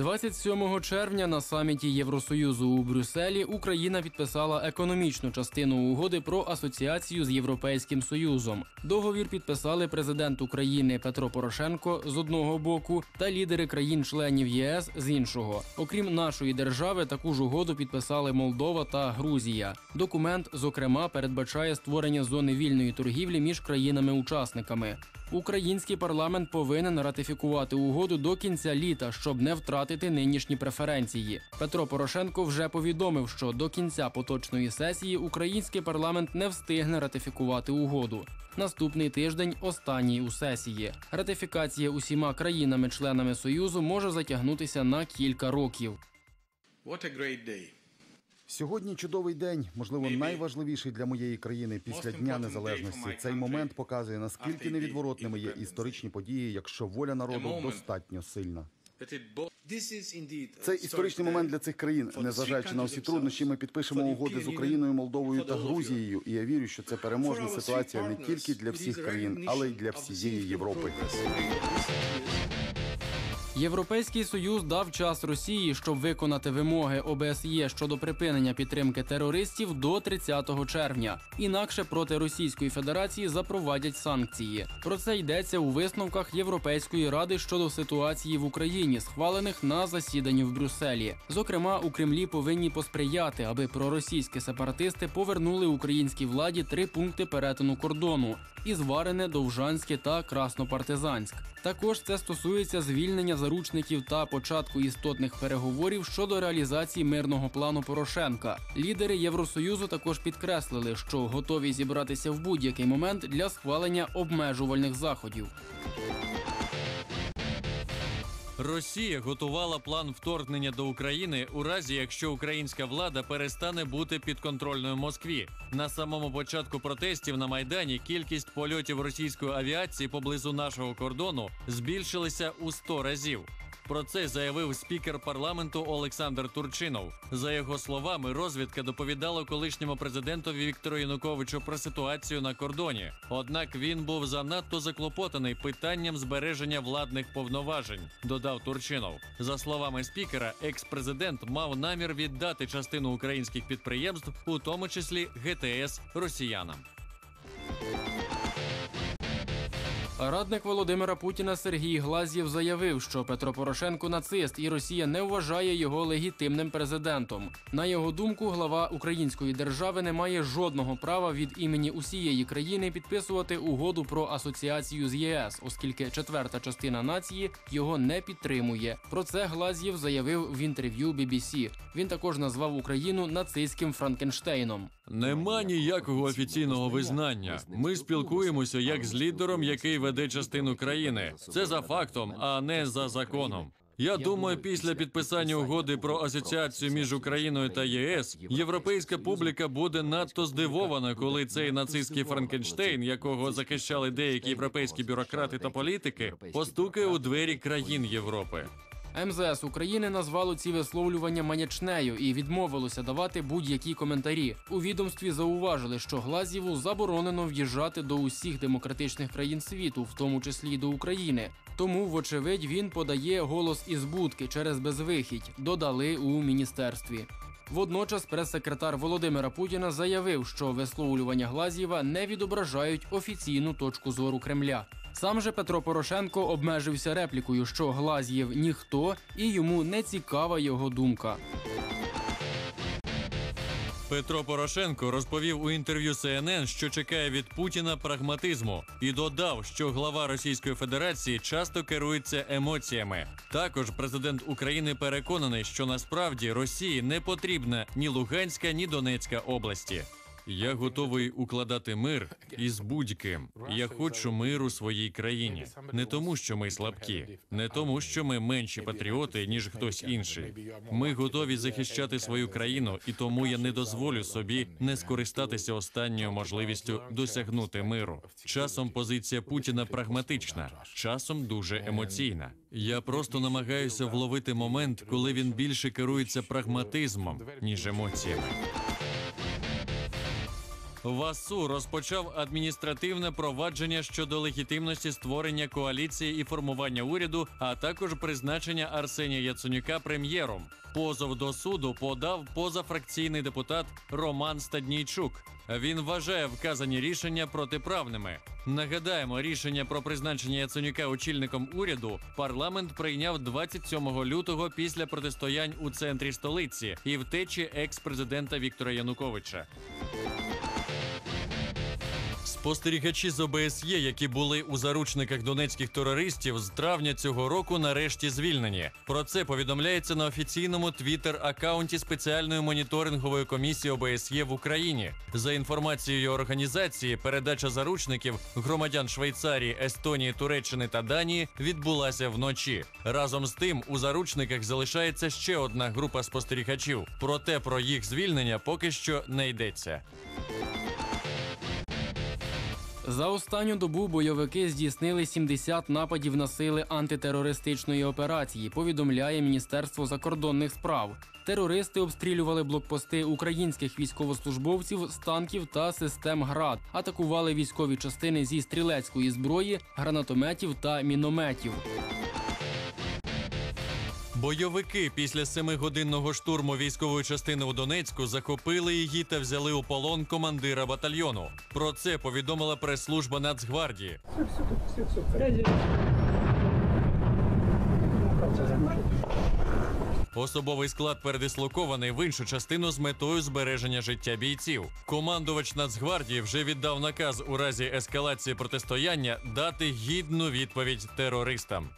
27 червня на саміті Євросоюзу у Брюсселі Україна підписала економічну частину угоди про асоціацію з Європейським Союзом. Договір підписали президент України Петро Порошенко з одного боку та лідери країн-членів ЄС з іншого. Окрім нашої держави, таку ж угоду підписали Молдова та Грузія. Документ, зокрема, передбачає створення зони вільної торгівлі між країнами-учасниками. Український парламент повинен ратифікувати угоду до кінця літа, щоб не втратити нинішні преференції. Петро Порошенко вже повідомив, що до кінця поточної сесії український парламент не встигне ратифікувати угоду. Наступний тиждень останній у сесії. Ратифікація усіма країнами-членами союзу може затягнутися на кілька років. What a great day. Сьогодні чудовий день, можливо, найважливіший для моєї країни після Дня Незалежності. Цей момент показує наскільки невідворотними є історичні події, якщо воля народу достатньо сильна. Це історичний момент для цих країн. Незважаючи на усі всі труднощі, ми підпишемо угоди з Україною, Молдовою та Грузією. І я вірю, що це переможна ситуація не тільки для всіх країн, але й для всієї Європи. Європейський союз дав час Росії, щоб виконати вимоги ОБСЄ щодо припинення підтримки терористів до 30 червня. Інакше проти Російської Федерації запровадять санкції. Про це йдеться у висновках Європейської ради щодо ситуації в Україні, схвалених на засіданні в Брюсселі. Зокрема, у Кремлі повинні посприяти, аби проросійські сепаратисти повернули українській владі три пункти перетину кордону: Ізварене, Довжанське та Краснопартизанськ. Також це стосується звільнення заручників та початку істотних переговорів щодо реалізації мирного плану Порошенка. Лідери Євросоюзу також підкреслили, що готові зібратися в будь-який момент для схвалення обмежувальних заходів. Росія готувала план вторгнення до України у разі, якщо українська влада перестане бути підконтрольною Москві. На самому початку протестів на майдані кількість польотів російської авіації поблизу нашого кордону збільшилася у 100 разів. Про це заявив спікер парламенту Олександр Турчинов. За його словами, розвідка доповідала колишньому президентові Віктору Януковичу про ситуацію на кордоні. Однак він був занадто заклопотаний питанням збереження владних повноважень, додав Турчинов. За словами спікера, екс-президент мав намір віддати частину українських підприємств, у тому числі ГТС, росіянам. Радник Володимира Путіна Сергій Глазєв заявив, що Петро Порошенко нацист і Росія не вважає його легітимним президентом. На його думку, глава української держави не має жодного права від імені усієї країни підписувати угоду про асоціацію з ЄС, оскільки четверта частина нації його не підтримує. Про це Глазєв заявив в інтерв'ю BBC. Він також назвав Україну нацистським Франкенштейном. Нема ніякого офіційного визнання. Ми спілкуємося як з лідером, який веде частину країни. Це за фактом, а не за законом. Я думаю, після підписання угоди про асоціацію між Україною та ЄС європейська публіка буде надто здивована, коли цей нацистський Франкенштейн, якого захищали деякі європейські бюрократи та політики, постукає у двері країн Європи. МЗС України назвало ці висловлювання маячнею і відмовилося давати будь-які коментарі. У відомстві зауважили, що Глазєву заборонено в'їжджати до усіх демократичних країн світу, в тому числі й до України. Тому, вочевидь, він подає голос із будки через безвихідь. Додали у міністерстві. Водночас прес-секретар Володимира Путіна заявив, що висловлювання Глазєва не відображають офіційну точку зору Кремля. Сам же Петро Порошенко обмежився реплікою, що Глазєв ніхто і йому не цікава його думка. Петро Порошенко розповів у інтерв'ю CNN, що чекає від Путіна прагматизму, і додав, що глава Російської Федерації часто керується емоціями. Також президент України переконаний, що насправді Росії не потрібна ні Луганська, ні Донецька області. Я готовий укладати мир із будь-ким. Я хочу миру своїй країні. Не тому, що ми слабкі, не тому, що ми менші патріоти, ніж хтось інший. Ми готові захищати свою країну, і тому я не дозволю собі не скористатися останньою можливістю досягнути миру. Часом позиція Путіна прагматична, часом дуже емоційна. Я просто намагаюся вловити момент, коли він більше керується прагматизмом ніж емоціями. ВАСУ розпочав адміністративне провадження щодо легітимності створення коаліції і формування уряду, а також призначення Арсенія Яценюка прем'єром. Позов до суду подав позафракційний депутат Роман Стаднійчук. Він вважає вказані рішення протиправними. Нагадаємо, рішення про призначення Яценюка очільником уряду парламент прийняв 27 лютого після протистоянь у центрі столиці і втечі екс-президента Віктора Януковича. Спостерігачі з ОБСЄ, які були у заручниках донецьких терористів, з травня цього року нарешті звільнені. Про це повідомляється на офіційному твіттер-аккаунті спеціальної моніторингової комісії ОБСЄ в Україні. За інформацією організації, передача заручників громадян Швейцарії, Естонії, Туреччини та Данії відбулася вночі. Разом з тим, у заручниках залишається ще одна група спостерігачів. Проте про їх звільнення поки що не йдеться. За останню добу бойовики здійснили 70 нападів на сили антитерористичної операції. Повідомляє Міністерство закордонних справ. Терористи обстрілювали блокпости українських військовослужбовців з танків та систем ГРАД, атакували військові частини зі стрілецької зброї, гранатометів та мінометів. Бойовики після семигодинного штурму військової частини у Донецьку захопили її та взяли у полон командира батальйону. Про це повідомила прес-служба Нацгвардії. Особовий склад передислокований в іншу частину з метою збереження життя бійців. Командувач Нацгвардії вже віддав наказ у разі ескалації протистояння дати гідну відповідь терористам.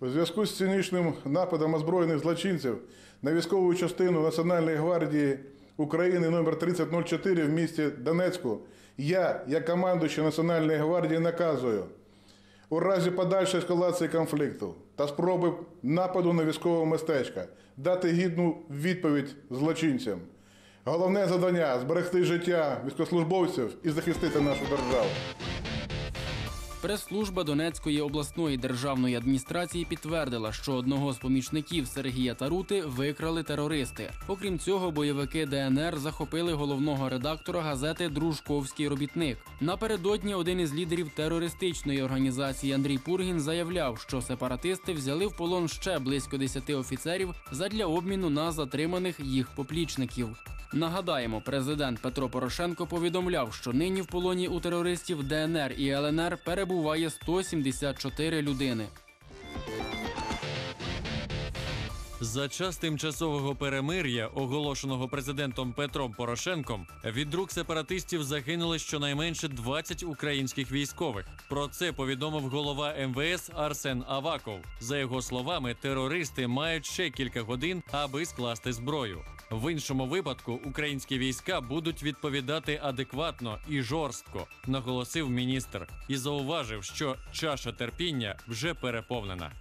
У зв'язку з цинічним нападом озброєних злочинців на військову частину Національної гвардії України номер 3004 в місті Донецьку, я, як командуючий Національної гвардії, наказую у разі подальшої ескалації конфлікту та спроби нападу на військове містечко дати гідну відповідь злочинцям. Головне завдання зберегти життя військовослужбовців і захистити нашу державу. Прес-служба Донецької обласної державної адміністрації підтвердила, що одного з помічників Сергія Тарути викрали терористи. Окрім цього, бойовики ДНР захопили головного редактора газети Дружковський робітник. Напередодні один із лідерів терористичної організації Андрій Пургін заявляв, що сепаратисти взяли в полон ще близько 10 офіцерів задля обміну на затриманих їх поплічників. Нагадаємо, президент Петро Порошенко повідомляв, що нині в полоні у терористів ДНР і ЛНР перебуває 174 людини. За час тимчасового перемир'я, оголошеного президентом Петром Порошенком, від рук сепаратистів загинули щонайменше 20 українських військових. Про це повідомив голова МВС Арсен Аваков. За його словами, терористи мають ще кілька годин, аби скласти зброю. В іншому випадку українські війська будуть відповідати адекватно і жорстко, наголосив міністр і зауважив, що чаша терпіння вже переповнена.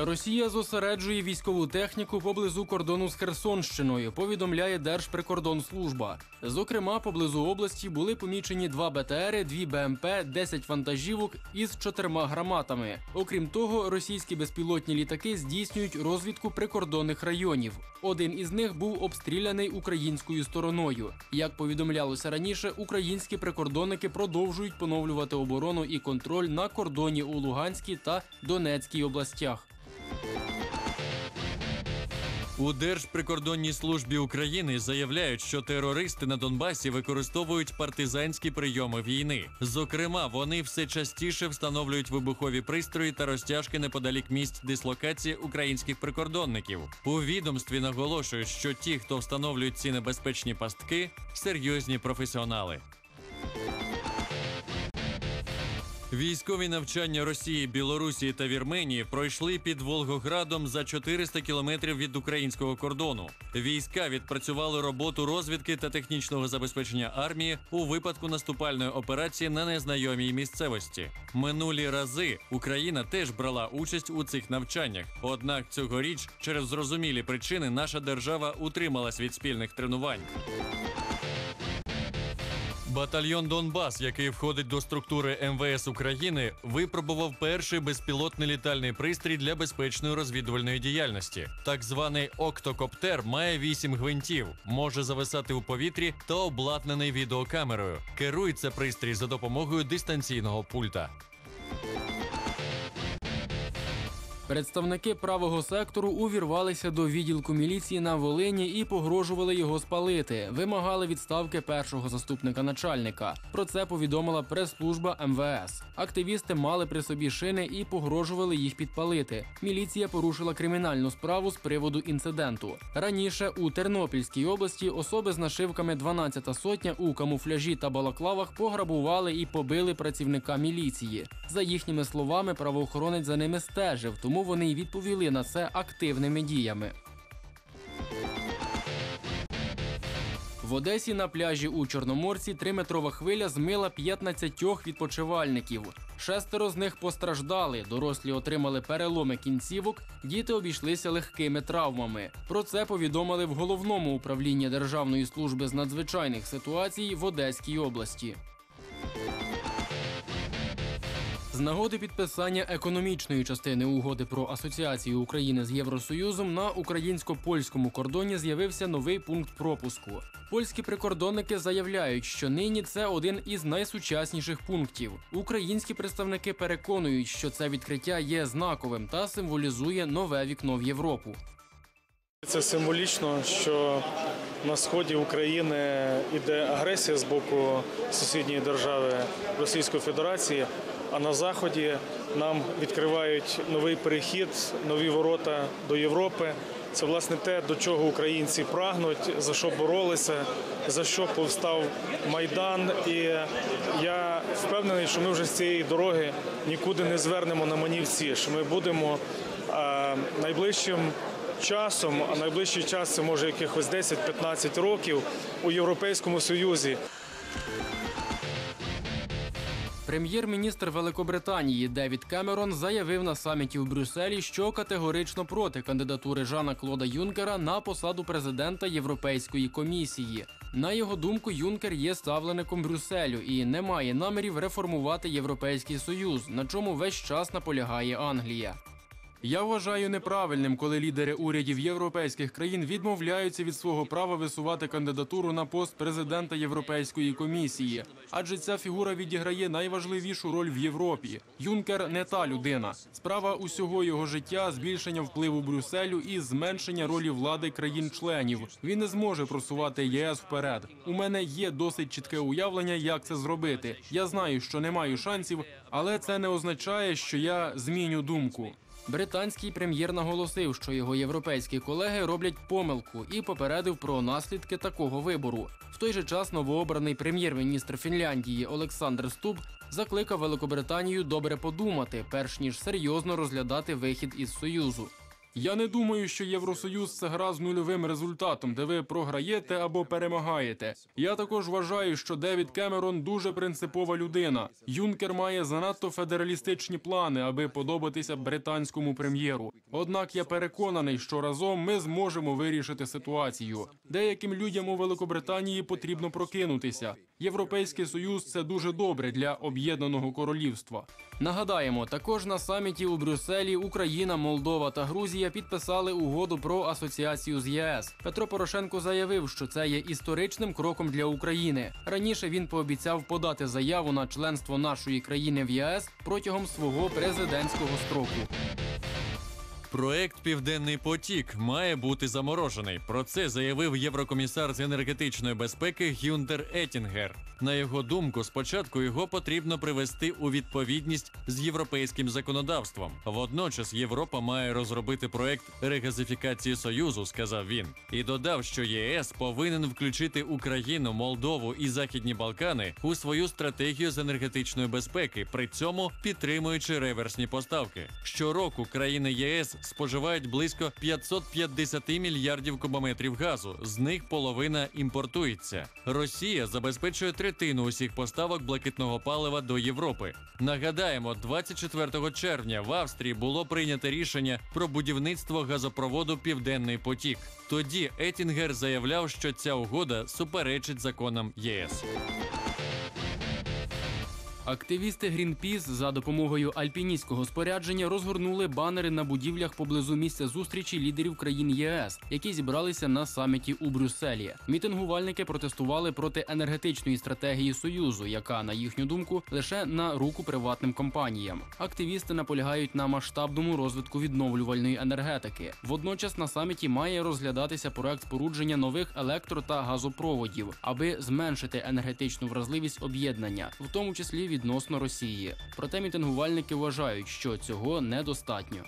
Росія зосереджує військову техніку поблизу кордону з Херсонщиною. Повідомляє Держприкордонслужба. Зокрема, поблизу області були помічені два БТРи, дві БМП, 10 вантажівок із чотирма граматами. Окрім того, російські безпілотні літаки здійснюють розвідку прикордонних районів. Один із них був обстріляний українською стороною. Як повідомлялося раніше, українські прикордонники продовжують поновлювати оборону і контроль на кордоні у Луганській та Донецькій областях. У Держприкордонній службі України заявляють, що терористи на Донбасі використовують партизанські прийоми війни. Зокрема, вони все частіше встановлюють вибухові пристрої та розтяжки неподалік місць дислокації українських прикордонників. У відомстві наголошують, що ті, хто встановлюють ці небезпечні пастки, серйозні професіонали. Військові навчання Росії, Білорусі та Вірменії пройшли під Волгоградом за 400 кілометрів від українського кордону. Війська відпрацювали роботу розвідки та технічного забезпечення армії у випадку наступальної операції на незнайомій місцевості. Минулі рази Україна теж брала участь у цих навчаннях. Однак цьогоріч, через зрозумілі причини, наша держава утрималась від спільних тренувань. Батальйон Донбас, який входить до структури МВС України, випробував перший безпілотний літальний пристрій для безпечної розвідувальної діяльності. Так званий октокоптер має вісім гвинтів, може зависати у повітрі та обладнаний відеокамерою. Керується пристрій за допомогою дистанційного пульта. Представники правого сектору увірвалися до відділку міліції на Волині і погрожували його спалити. Вимагали відставки першого заступника начальника. Про це повідомила прес-служба МВС. Активісти мали при собі шини і погрожували їх підпалити. Міліція порушила кримінальну справу з приводу інциденту. Раніше у Тернопільській області особи з нашивками «12 сотня у камуфляжі та балаклавах пограбували і побили працівника міліції. За їхніми словами, правоохоронець за ними стежив, тому вони й відповіли на це активними діями. В Одесі на пляжі у Чорноморці триметрова хвиля змила 15 відпочивальників. Шестеро з них постраждали. Дорослі отримали переломи кінцівок, діти обійшлися легкими травмами. Про це повідомили в головному управлінні Державної служби з надзвичайних ситуацій в Одеській області. З нагоди підписання економічної частини угоди про асоціацію України з Євросоюзом на українсько-польському кордоні з'явився новий пункт пропуску. Польські прикордонники заявляють, що нині це один із найсучасніших пунктів. Українські представники переконують, що це відкриття є знаковим та символізує нове вікно в Європу. Це символічно, що на сході України йде агресія з боку сусідньої держави Російської Федерації, а на заході нам відкривають новий перехід, нові ворота до Європи. Це власне те, до чого українці прагнуть, за що боролися, за що повстав майдан. І я впевнений, що ми вже з цієї дороги нікуди не звернемо на манівці. Що ми будемо найближчим часом, а найближчий час це може якихось 10-15 років у Європейському Союзі. Прем'єр-міністр Великобританії Девід Кемерон заявив на саміті в Брюсселі, що категорично проти кандидатури Жана Клода Юнкера на посаду президента Європейської комісії. На його думку, Юнкер є ставленником Брюсселю і не має намірів реформувати Європейський Союз, на чому весь час наполягає Англія. Я вважаю неправильним, коли лідери урядів європейських країн відмовляються від свого права висувати кандидатуру на пост президента Європейської комісії, адже ця фігура відіграє найважливішу роль в Європі. Юнкер не та людина. Справа усього його життя збільшення впливу Брюсселю і зменшення ролі влади країн-членів. Він не зможе просувати ЄС вперед. У мене є досить чітке уявлення, як це зробити. Я знаю, що не маю шансів, але це не означає, що я зміню думку. Британський прем'єр наголосив, що його європейські колеги роблять помилку і попередив про наслідки такого вибору. В той же час новообраний прем'єр-міністр Фінляндії Олександр Стуб закликав Великобританію добре подумати, перш ніж серйозно розглядати вихід із союзу. Я не думаю, що Євросоюз це гра з нульовим результатом, де ви програєте або перемагаєте. Я також вважаю, що Девід Кемерон дуже принципова людина. Юнкер має занадто федералістичні плани, аби подобатися британському прем'єру. Однак я переконаний, що разом ми зможемо вирішити ситуацію. Деяким людям у Великобританії потрібно прокинутися. Європейський союз це дуже добре для об'єднаного королівства. Нагадаємо, також на саміті у Брюсселі Україна, Молдова та Грузія підписали угоду про асоціацію з ЄС. Петро Порошенко заявив, що це є історичним кроком для України. Раніше він пообіцяв подати заяву на членство нашої країни в ЄС протягом свого президентського строку. Проект Південний потік має бути заморожений. Про це заявив єврокомісар з енергетичної безпеки Гюнтер Етінгер. На його думку, спочатку його потрібно привести у відповідність з європейським законодавством. Водночас Європа має розробити проект регазифікації союзу, сказав він, і додав, що ЄС повинен включити Україну, Молдову і Західні Балкани у свою стратегію з енергетичної безпеки, при цьому підтримуючи реверсні поставки. Щороку країни ЄС споживають близько 550 мільярдів кубометрів газу. З них половина імпортується. Росія забезпечує третину усіх поставок блакитного палива до Європи. Нагадаємо, 24 червня в Австрії було прийнято рішення про будівництво газопроводу Південний потік. Тоді Етінгер заявляв, що ця угода суперечить законам ЄС. Активісти Greenpeace за допомогою альпіністського спорядження розгорнули банери на будівлях поблизу місця зустрічі лідерів країн ЄС, які зібралися на саміті у Брюсселі. Мітингувальники протестували проти енергетичної стратегії Союзу, яка, на їхню думку, лише на руку приватним компаніям. Активісти наполягають на масштабному розвитку відновлювальної енергетики. Водночас на саміті має розглядатися проект спорудження нових електро та газопроводів, аби зменшити енергетичну вразливість об'єднання, в тому числі відносно Росії. Проте мітингувальники вважають, що цього недостатньо.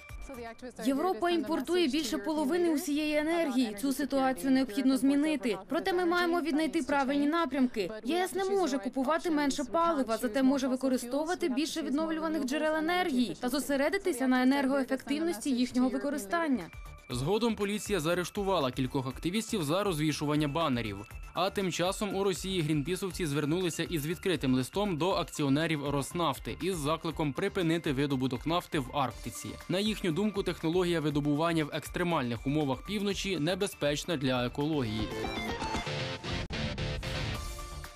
Європа імпортує більше половини усієї енергії. Цю ситуацію необхідно змінити. Проте ми маємо віднайти правильні напрямки. ЄС не може купувати менше палива, зате може використовувати більше відновлюваних джерел енергії та зосередитися на енергоефективності їхнього використання. Згодом поліція заарештувала кількох активістів за розвішування банерів. А тим часом у Росії грінпісовці звернулися із відкритим листом до акціонерів Роснафти із закликом припинити видобуток нафти в Арктиці. На їхню думку, технологія видобування в екстремальних умовах півночі небезпечна для екології.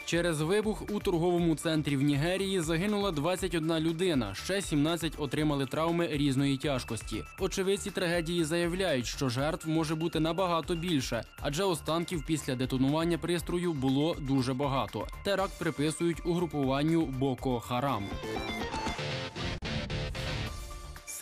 Через вибух у торговому центрі в Нігерії загинула 21 людина, ще 17 отримали травми різної тяжкості. Очевидці трагедії заявляють, що жертв може бути набагато більше, адже останків після детонування пристрою було дуже багато. Теракт приписують угрупуванню Боко Харам.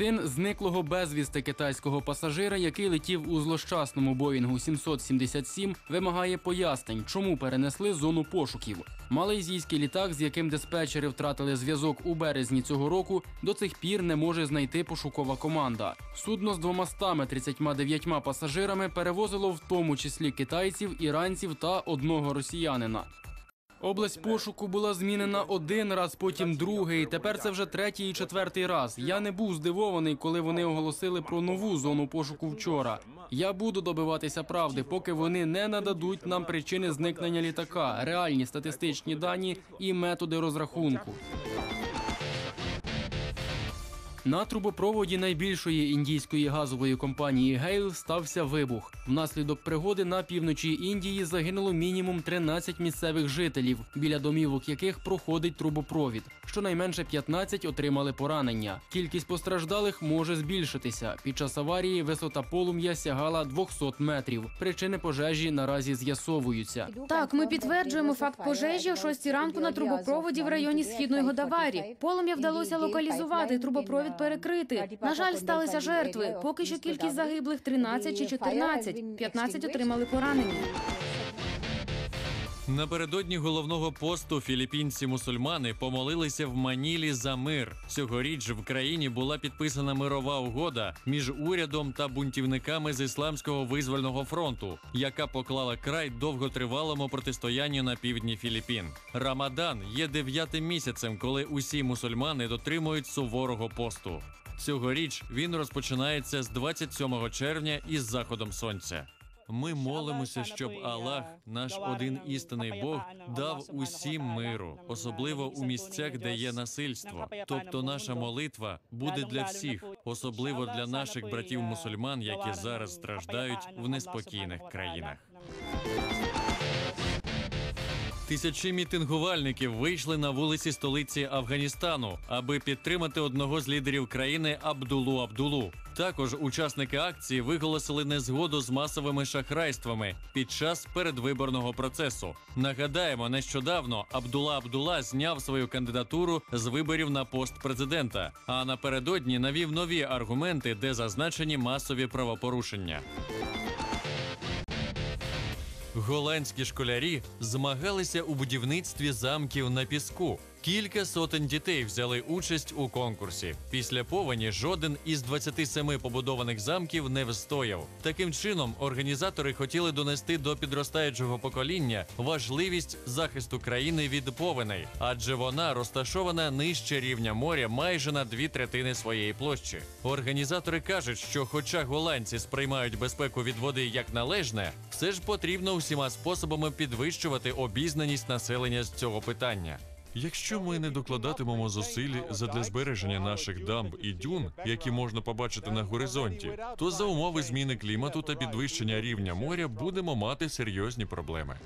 Син зниклого безвісти китайського пасажира, який летів у злощасному Боїнгу 777, вимагає пояснень, чому перенесли зону пошуків. Малайзійський літак, з яким диспетчери втратили зв'язок у березні цього року, до цих пір не може знайти пошукова команда. Судно з 239 пасажирами перевозило в тому числі китайців, іранців та одного росіянина. Область пошуку була змінена один раз, потім другий. Тепер це вже третій і четвертий раз. Я не був здивований, коли вони оголосили про нову зону пошуку вчора. Я буду добиватися правди, поки вони не нададуть нам причини зникнення літака, реальні статистичні дані і методи розрахунку. На трубопроводі найбільшої індійської газової компанії Гейл стався вибух. Внаслідок пригоди на півночі Індії загинуло мінімум 13 місцевих жителів, біля домівок яких проходить трубопровід. Щонайменше 15 отримали поранення. Кількість постраждалих може збільшитися. Під час аварії висота полум'я сягала 200 метрів. Причини пожежі наразі з'ясовуються. Так, ми підтверджуємо факт пожежі о 6 ранку на трубопроводі в районі східної Годаварі. Полум'я вдалося локалізувати, трубопровід перекрити. На жаль, сталися жертви. Поки що кількість загиблих 13 чи 14. 15 отримали поранення. Напередодні головного посту філіппінці-мусульмани помолилися в Манілі за мир. Цьогоріч в країні була підписана мирова угода між урядом та бунтівниками з ісламського визвольного фронту, яка поклала край довготривалому протистоянню на півдні Філіппін. Рамадан є дев'ятим місяцем, коли усі мусульмани дотримують суворого посту. Цьогоріч він розпочинається з 27 червня із заходом сонця. Ми молимося, щоб Аллах, наш один істинний Бог, дав усім миру, особливо у місцях, де є насильство. Тобто, наша молитва буде для всіх, особливо для наших братів мусульман, які зараз страждають в неспокійних країнах. Тисячі мітингувальників вийшли на вулиці столиці Афганістану, аби підтримати одного з лідерів країни Абдулу Абдулу. Також учасники акції виголосили незгоду з масовими шахрайствами під час передвиборного процесу. Нагадаємо, нещодавно Абдула Абдула зняв свою кандидатуру з виборів на пост президента, а напередодні навів нові аргументи, де зазначені масові правопорушення. Голландські школярі змагалися у будівництві замків на піску. Кілька сотень дітей взяли участь у конкурсі. Після повені жоден із 27 побудованих замків не встояв. Таким чином, організатори хотіли донести до підростаючого покоління важливість захисту країни від повеней, адже вона розташована нижче рівня моря майже на дві третини своєї площі. Організатори кажуть, що, хоча голландці сприймають безпеку від води як належне, все ж потрібно усіма способами підвищувати обізнаність населення з цього питання. Якщо ми не докладатимемо зусиль задля збереження наших дамб і дюн, які можна побачити на горизонті, то за умови зміни клімату та підвищення рівня моря будемо мати серйозні проблеми.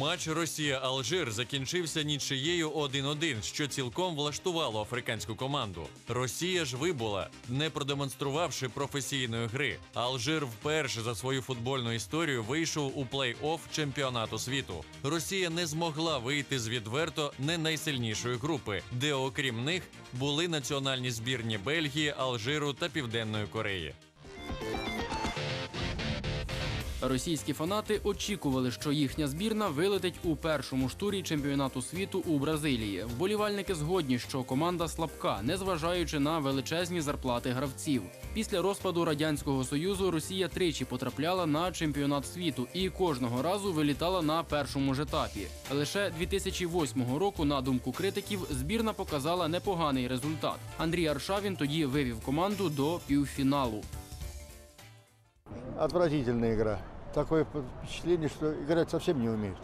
Матч Росія-Алжир закінчився нічиєю 1-1, що цілком влаштувало африканську команду. Росія ж вибула, не продемонструвавши професійної гри. Алжир вперше за свою футбольну історію вийшов у плей-офф чемпіонату світу. Росія не змогла вийти з відверто не найсильнішої групи, де, окрім них, були національні збірні Бельгії, Алжиру та Південної Кореї. Російські фанати очікували, що їхня збірна вилетить у першому ж турі чемпіонату світу у Бразилії. Вболівальники згодні, що команда слабка, незважаючи на величезні зарплати гравців. Після розпаду радянського союзу Росія тричі потрапляла на чемпіонат світу і кожного разу вилітала на першому ж етапі. Лише 2008 року, на думку критиків, збірна показала непоганий результат. Андрій Аршавін тоді вивів команду до півфіналу. Отвратительная игра. Такое впечатление, что играть совсем не умеют.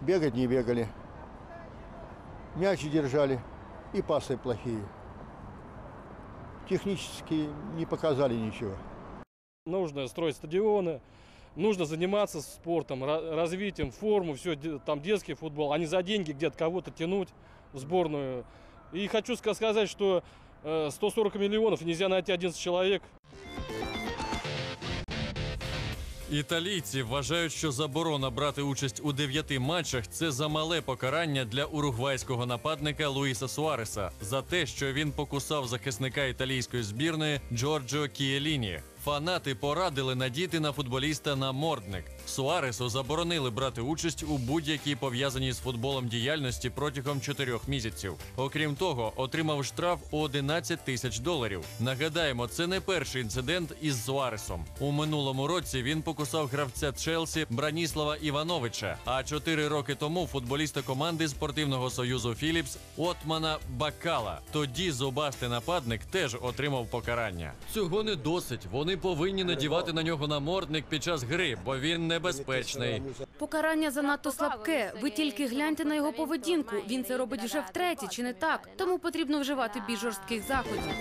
Бегать не бегали. Мячи держали. И пасы плохие. Технически не показали ничего. Нужно строить стадионы, нужно заниматься спортом, ра- развитием, форму, все, там детский футбол, а не за деньги где-то кого-то тянуть в сборную. И хочу ска- сказать, что э, 140 миллионов нельзя найти 11 человек. Італійці вважають, що заборона брати участь у дев'яти матчах це замале покарання для уругвайського нападника Луїса Суареса за те, що він покусав захисника італійської збірної Джорджо Кієліні. Фанати порадили надіти на футболіста намордник. Суаресу заборонили брати участь у будь-якій пов'язаній з футболом діяльності протягом чотирьох місяців. Окрім того, отримав штраф у 11 тисяч доларів. Нагадаємо, це не перший інцидент із Суаресом. У минулому році він покусав гравця Челсі Браніслава Івановича. А чотири роки тому футболіста команди спортивного союзу Філіпс Отмана Бакала. Тоді зубастий нападник теж отримав покарання. Цього не досить. Вони повинні надівати на нього намордник під час гри, бо він небезпечний. Покарання занадто слабке. Ви тільки гляньте на його поведінку. Він це робить вже втретє, чи не так? Тому потрібно вживати більш жорстких заходів.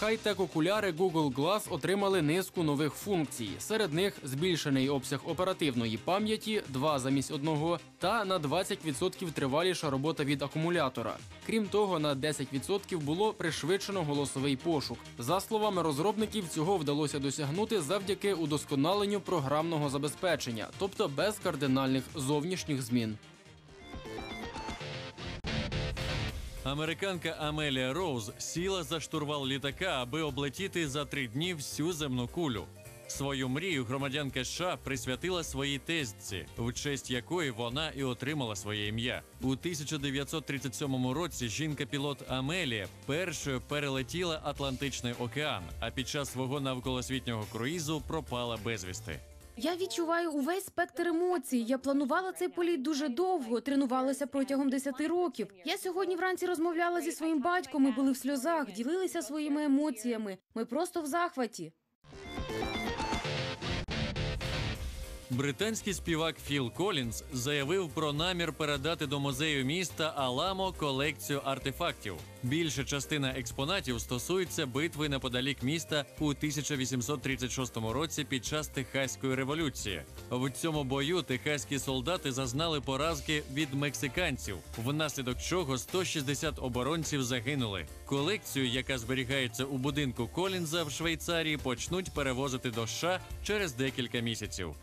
Хай-тек окуляри Google Glass отримали низку нових функцій. Серед них збільшений обсяг оперативної пам'яті, два замість одного, та на 20% триваліша робота від акумулятора. Крім того, на 10% було пришвидшено голосовий пошук. За словами розробників, цього вдалося досягнути завдяки удосконаленню програмного забезпечення, тобто без кардинальних зовнішніх змін. Американка Амелія Роуз сіла за штурвал літака, аби облетіти за три дні всю земну кулю. Свою мрію громадянка США присвятила своїй тезці, в честь якої вона і отримала своє ім'я. У 1937 році жінка-пілот Амелія першою перелетіла Атлантичний океан, а під час свого навколосвітнього круїзу пропала безвісти. Я відчуваю увесь спектр емоцій. Я планувала цей політ дуже довго, тренувалася протягом 10 років. Я сьогодні вранці розмовляла зі своїм батьком. Ми були в сльозах, ділилися своїми емоціями. Ми просто в захваті. Британський співак Філ Колінз заявив про намір передати до музею міста Аламо колекцію артефактів. Більша частина експонатів стосується битви неподалік міста у 1836 році під час Техаської революції. В цьому бою техаські солдати зазнали поразки від мексиканців, внаслідок чого 160 оборонців загинули. Колекцію, яка зберігається у будинку Колінза в Швейцарії, почнуть перевозити до США через декілька місяців.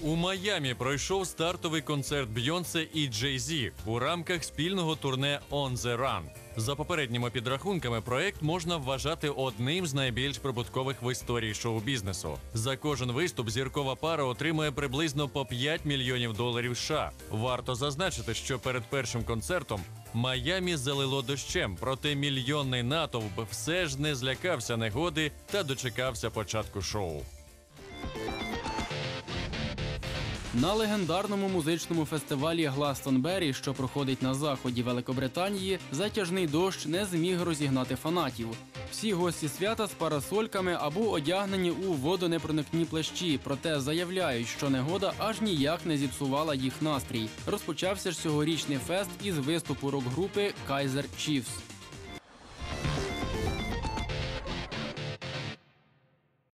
У Майамі пройшов стартовий концерт Бйонсе і Джей Зі у рамках спільного турне On The Run. За попередніми підрахунками, проект можна вважати одним з найбільш прибуткових в історії шоу-бізнесу. За кожен виступ зіркова пара отримує приблизно по 5 мільйонів доларів США. Варто зазначити, що перед першим концертом Майамі залило дощем, проте мільйонний натовп все ж не злякався негоди та дочекався початку шоу. На легендарному музичному фестивалі Гластонбері, що проходить на заході Великобританії, затяжний дощ не зміг розігнати фанатів. Всі гості свята з парасольками або одягнені у водонепроникні плащі, проте заявляють, що негода аж ніяк не зіпсувала їх настрій. Розпочався ж цьогорічний фест із виступу рок-групи Кайзер Chiefs.